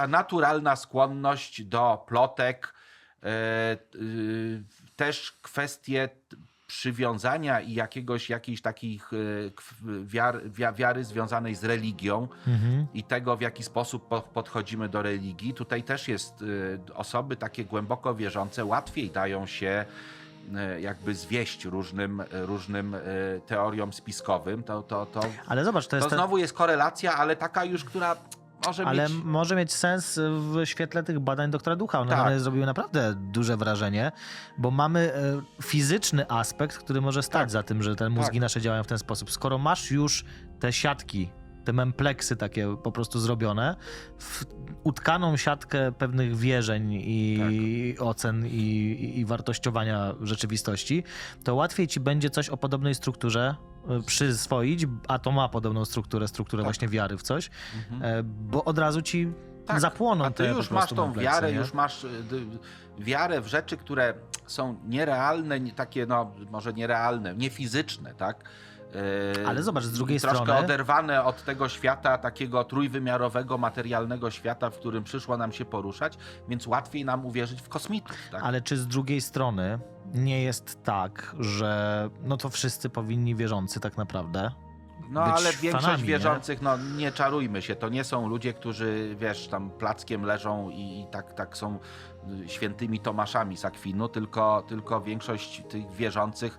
ta naturalna skłonność do plotek, e, y, też kwestie przywiązania i jakiegoś, jakiejś takich e, kw- wiar, wia- wiary związanej z religią Mhm. i tego, w jaki sposób po- podchodzimy do religii. Tutaj też jest osoby takie głęboko wierzące łatwiej dają się jakby zwieść różnym, różnym teoriom spiskowym. To, to, to, Ale zobacz, to to jest ten, znowu jest korelacja, ale taka już, która może ale mieć... może mieć sens w świetle tych badań doktora Ducha. One Tak. zrobiły naprawdę duże wrażenie, bo mamy e, fizyczny aspekt, który może stać Tak. za tym, że te mózgi Tak. nasze działają w ten sposób. Skoro masz już te siatki, te mempleksy takie po prostu zrobione, w utkaną siatkę pewnych wierzeń i Tak. ocen i, i, wartościowania rzeczywistości, to łatwiej ci będzie coś o podobnej strukturze przyswoić, a to ma podobną strukturę, strukturę Tak. właśnie wiary w coś, Mhm. E, bo od razu ci Tak, zapłoną A ty te już masz tą kompleksy, wiarę, nie? już masz d- wiarę w rzeczy, które są nierealne, nie, takie no może nierealne, niefizyczne, tak? Yy, Ale zobacz, z drugiej troszkę strony- oderwane od tego świata, takiego trójwymiarowego, materialnego świata, w którym przyszło nam się poruszać, więc łatwiej nam uwierzyć w kosmitów, tak? Ale czy z drugiej strony nie jest tak, że no to wszyscy powinni wierzący tak naprawdę? No ale większość fanami, nie? wierzących, no nie czarujmy się, to nie są ludzie, którzy, wiesz, tam plackiem leżą i, i tak, tak są y, świętymi Tomaszami z Akwinu, tylko, tylko większość tych wierzących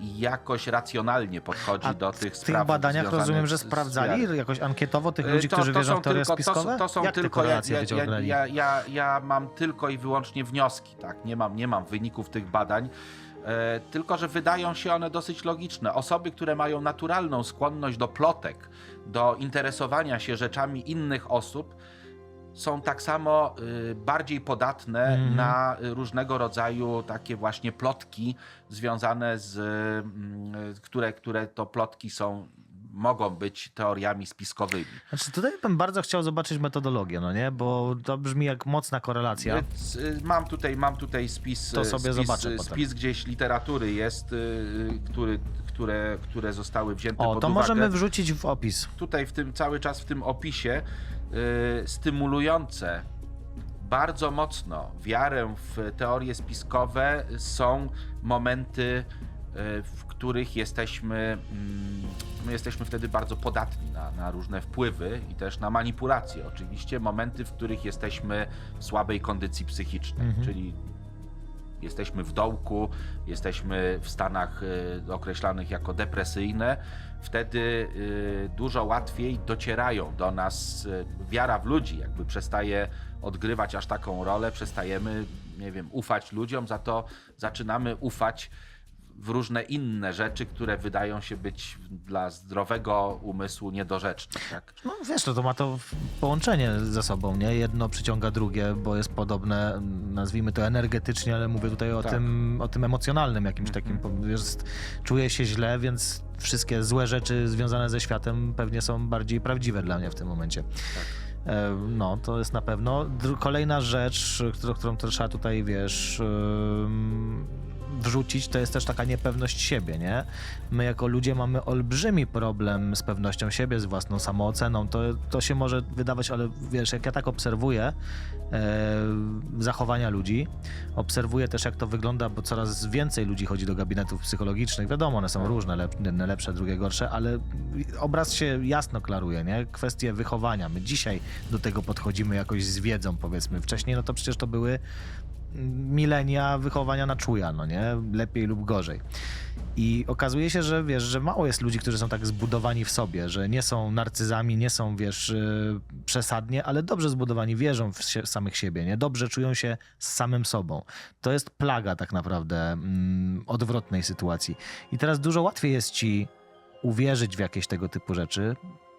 jakoś racjonalnie podchodzi A do tych w spraw tych badaniach rozumiem, że z- z sprawdzali wiarą. jakoś ankietowo tych Y, ludzi, to- którzy to wierzą w teorie tylko- to spiskowe? To są Jak tylko, ja, ja, ja, ja, ja mam tylko i wyłącznie wnioski, tak? Nie mam, nie mam wyników tych badań. E, tylko, że wydają się one dosyć logiczne. Osoby, które mają naturalną skłonność do plotek, do interesowania się rzeczami innych osób, są tak samo y, bardziej podatne Mhm. na y, różnego rodzaju takie właśnie plotki związane z, mm, y, które, które to plotki są, mogą być teoriami spiskowymi. Znaczy tutaj bym bardzo chciał zobaczyć metodologię, no nie? Bo to brzmi jak mocna korelacja. Y, Mam tutaj, mam tutaj spis, To y, sobie spis, zobaczę y, potem. spis gdzieś literatury jest, y, który, które, które zostały wzięte O, pod to uwagę. możemy wrzucić w opis. Tutaj w tym cały czas w tym opisie y, stymulujące bardzo mocno wiarę w teorie spiskowe są momenty, y, w których jesteśmy, mm, my jesteśmy wtedy bardzo podatni na, na różne wpływy i też na manipulacje. Oczywiście momenty, w których jesteśmy w słabej kondycji psychicznej, Mhm. czyli jesteśmy w dołku, jesteśmy w stanach y, określanych jako depresyjne, wtedy y, dużo łatwiej docierają do nas y, wiara w ludzi, jakby przestaje odgrywać aż taką rolę, przestajemy, nie wiem, ufać ludziom, za to zaczynamy ufać w różne inne rzeczy, które wydają się być dla zdrowego umysłu niedorzeczne. Tak? No wiesz, no to ma to połączenie ze sobą, nie? Jedno przyciąga drugie, bo jest podobne, nazwijmy to energetycznie, ale mówię tutaj o, Tak. tym, o tym emocjonalnym jakimś takim, po- jest, czuję się źle, więc wszystkie złe rzeczy związane ze światem pewnie są bardziej prawdziwe dla mnie w tym momencie. E, No, to jest na pewno. Kolejna rzecz, którą, którą to trzeba tutaj, wiesz, ym, wrzucić, to jest też taka niepewność siebie, nie? My jako ludzie mamy olbrzymi problem z pewnością siebie, z własną samooceną. To, to się może wydawać, ale wiesz, jak ja tak obserwuję e, zachowania ludzi, obserwuję też, jak to wygląda, bo coraz więcej ludzi chodzi do gabinetów psychologicznych. Wiadomo, one są różne, jedne lepsze, drugie gorsze, ale obraz się jasno klaruje, nie? Kwestie wychowania. My dzisiaj do tego podchodzimy jakoś z wiedzą, powiedzmy. Wcześniej, no to przecież to były milenia wychowania na czuja, no nie? Lepiej lub gorzej. I okazuje się, że wiesz, że mało jest ludzi, którzy są tak zbudowani w sobie, że nie są narcyzami, nie są, wiesz, yy, przesadnie, ale dobrze zbudowani, wierzą w samych siebie, nie? Dobrze czują się z samym sobą. To jest plaga tak naprawdę mm, odwrotnej sytuacji. I teraz dużo łatwiej jest ci uwierzyć w jakieś tego typu rzeczy,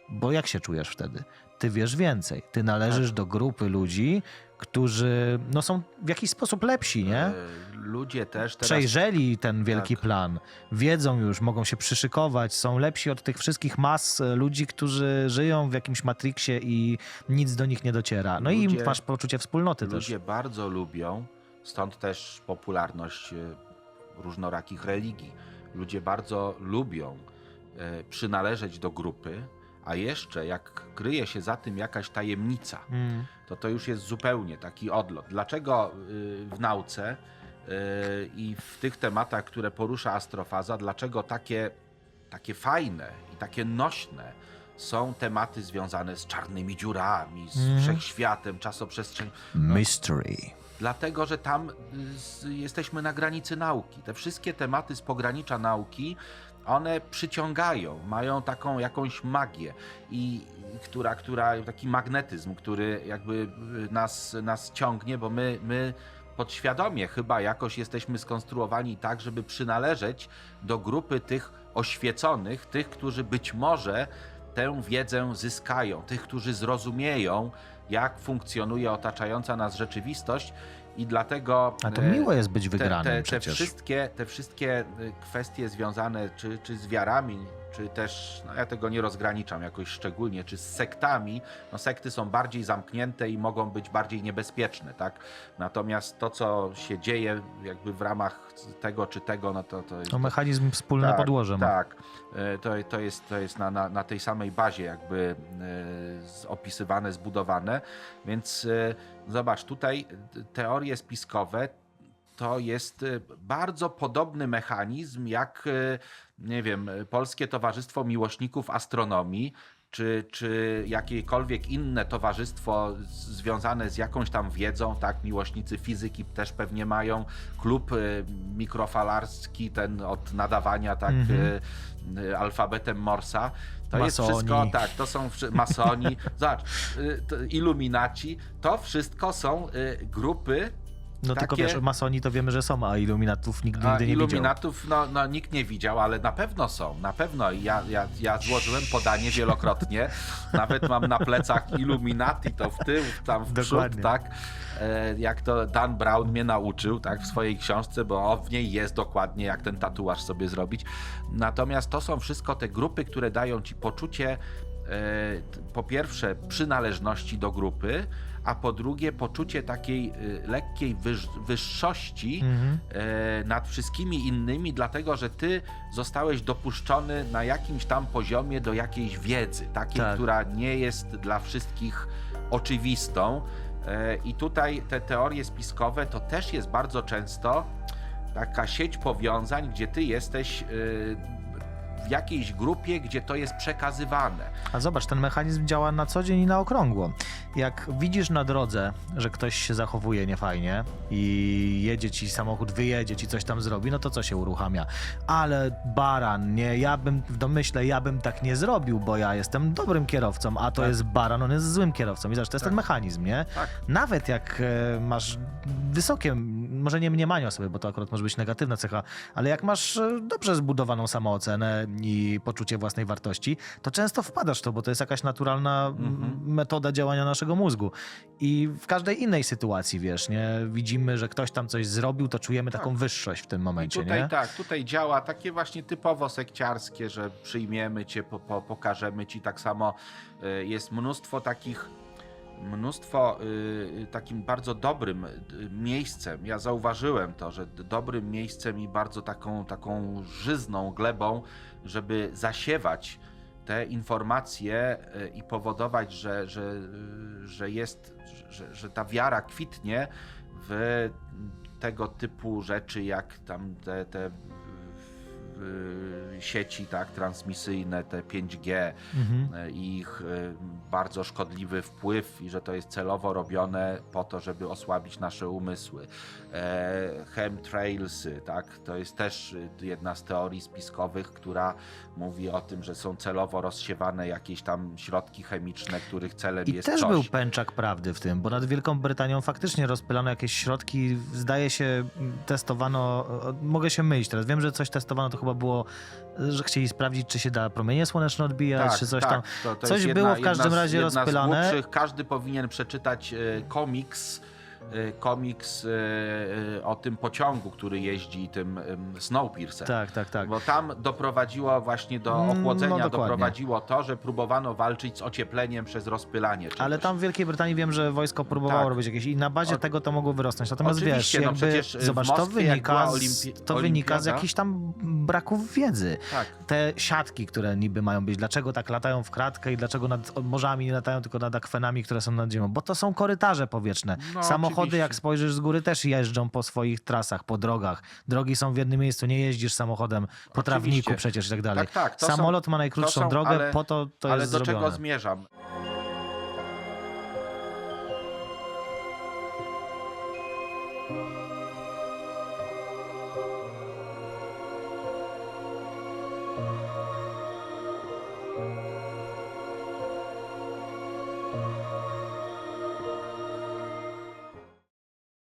bo jak się czujesz wtedy? Ty wiesz więcej. Ty należysz Tak. do grupy ludzi, którzy no, są w jakiś sposób lepsi, nie? E, Ludzie też teraz Przejrzeli ten wielki Tak. plan, wiedzą już, mogą się przyszykować, są lepsi od tych wszystkich mas e, ludzi, którzy żyją w jakimś matriksie i nic do nich nie dociera. No i Ludzie- masz poczucie wspólnoty też. ludzie bardzo lubią, stąd też popularność e, różnorakich religii. Ludzie bardzo lubią przynależeć do grupy, A jeszcze jak kryje się za tym jakaś tajemnica, Mm. to to już jest zupełnie taki odlot. Dlaczego y, w nauce y, i w tych tematach, które porusza astrofaza, dlaczego takie, takie fajne i takie nośne są tematy związane z czarnymi dziurami, z Mhm. wszechświatem, czasoprzestrzenią? Mystery. Dlatego, że tam y, jesteśmy na granicy nauki. Te wszystkie tematy z pogranicza nauki, one przyciągają, mają taką jakąś magię, i, która, która, taki magnetyzm, który jakby y, nas, nas ciągnie, bo my, my podświadomie chyba jakoś jesteśmy skonstruowani tak, żeby przynależeć do grupy tych oświeconych, tych, którzy być może tę wiedzę zyskają, tych, którzy zrozumieją, jak funkcjonuje otaczająca nas rzeczywistość i dlatego... A to e, miło jest być te, wygranym te, te, przecież. wszystkie, te wszystkie y, kwestie związane czy, czy z wiarami, czy też, no ja tego nie rozgraniczam jakoś szczególnie, czy z sektami, no sekty są bardziej zamknięte i mogą być bardziej niebezpieczne, tak? Natomiast to, co się dzieje jakby w ramach tego czy tego, no to, to jest... To mechanizm wspólne tak, podłoże ma. Tak, E, to, to jest, to jest na, na, na tej samej bazie jakby e, opisywane, zbudowane, więc e, zobacz, tutaj teorie spiskowe to jest e, bardzo podobny mechanizm jak, e, nie wiem, Polskie Towarzystwo Miłośników Astronomii, czy, czy jakiekolwiek inne towarzystwo związane z jakąś tam wiedzą, tak, miłośnicy fizyki też pewnie mają, klub e, mikrofalarski, ten od nadawania, tak, e, e, alfabetem Morsa, to jest Masoni. wszystko, tak, to są masoni, zobacz, iluminaci, to wszystko są grupy, No tylko takie- wiesz, masoni to wiemy, że są, a iluminatów nikt a nigdy nie widział. iluminatów no, no, nikt nie widział, ale na pewno są, na pewno. Ja, ja, ja złożyłem podanie wielokrotnie. Nawet mam na plecach Illuminati, to w tył, tam w przód, Dokładnie. tak? E, Jak to Dan Brown mnie nauczył, tak, w swojej książce, bo w niej jest dokładnie, jak ten tatuaż sobie zrobić. Natomiast to są wszystko te grupy, które dają ci poczucie po pierwsze przynależności do grupy, a po drugie poczucie takiej e, lekkiej wyż, wyższości Mhm. e, nad wszystkimi innymi, dlatego że ty zostałeś dopuszczony na jakimś tam poziomie do jakiejś wiedzy, takiej, Tak. która nie jest dla wszystkich oczywistą. E, I tutaj te teorie spiskowe to też jest bardzo często taka sieć powiązań, gdzie ty jesteś e, jakiejś grupie, gdzie to jest przekazywane. A zobacz, ten mechanizm działa na co dzień i na okrągło. Jak widzisz na drodze, że ktoś się zachowuje niefajnie i jedzie ci samochód, wyjedzie ci coś tam zrobi, no to co się uruchamia? Ale baran, nie, ja bym w domyśle, ja bym tak nie zrobił, bo ja jestem dobrym kierowcą, a to Tak. jest baran, on jest złym kierowcą. I zobacz, to jest Tak. ten mechanizm, nie? Tak. Nawet jak e, masz wysokie, może nie mniemanie o sobie, bo to akurat może być negatywna cecha, ale jak masz e, dobrze zbudowaną samoocenę i poczucie własnej wartości, to często wpadasz w to, bo to jest jakaś naturalna Mhm. metoda działania naszego mózgu. I w każdej innej sytuacji, wiesz, nie, widzimy, że ktoś tam coś zrobił, to czujemy taką Tak. wyższość w tym momencie, I tutaj nie? tak, tutaj działa takie właśnie typowo sekciarskie, że przyjmiemy cię, po, po, pokażemy ci. Tak samo y, jest mnóstwo takich, mnóstwo y, takim bardzo dobrym y, miejscem. Ja zauważyłem to, że dobrym miejscem i bardzo taką, taką żyzną glebą, żeby zasiewać te informacje y, i powodować, że, że, y, że jest, że, że ta wiara kwitnie w tego typu rzeczy, jak tam te, te sieci tak, transmisyjne, te 5G Mhm. e, i ich e, bardzo szkodliwy wpływ i że to jest celowo robione po to, żeby osłabić nasze umysły. E, chemtrailsy, tak, to jest też jedna z teorii spiskowych, która mówi o tym, że są celowo rozsiewane jakieś tam środki chemiczne, których celem I jest też coś. był pęczak prawdy w tym, bo nad Wielką Brytanią faktycznie rozpylano jakieś środki, zdaje się testowano, mogę się mylić teraz, wiem, że coś testowano, to chyba było, że chcieli sprawdzić, czy się da promienie słoneczne odbijać, czy coś tam. To, to Coś było w każdym razie rozpylane. Każdy powinien przeczytać e, komiks komiks y, y, o tym pociągu, który jeździ tym ym, Snowpiercer. Tak, tak, tak. Bo tam doprowadziło właśnie do Mm, no ochłodzenia, dokładnie. doprowadziło to, że próbowano walczyć z ociepleniem przez rozpylanie. czegoś. Ale tam w Wielkiej Brytanii wiem, że wojsko próbowało Tak. robić jakieś i na bazie O- tego to mogło wyrosnąć. Natomiast Oczywiście, wiesz, no jakby, przecież, y, zobacz, to Moskwie, jak wynika, olimpi- to wynika z jakichś tam braków wiedzy. Tak. Te siatki, które niby mają być, dlaczego tak latają w kratkę i dlaczego nad morzami nie latają, tylko nad akwenami, które są nad ziemią? Bo to są korytarze powietrzne. No, Samochody, oczywiście. jak spojrzysz z góry, też jeżdżą po swoich trasach, po drogach. Drogi są w jednym miejscu, nie jeździsz samochodem po trawniku przecież i tak dalej. Tak, tak, to są- Samolot ma najkrótszą są, drogę, ale- po to to Ale jest do zrobione. czego zmierzam?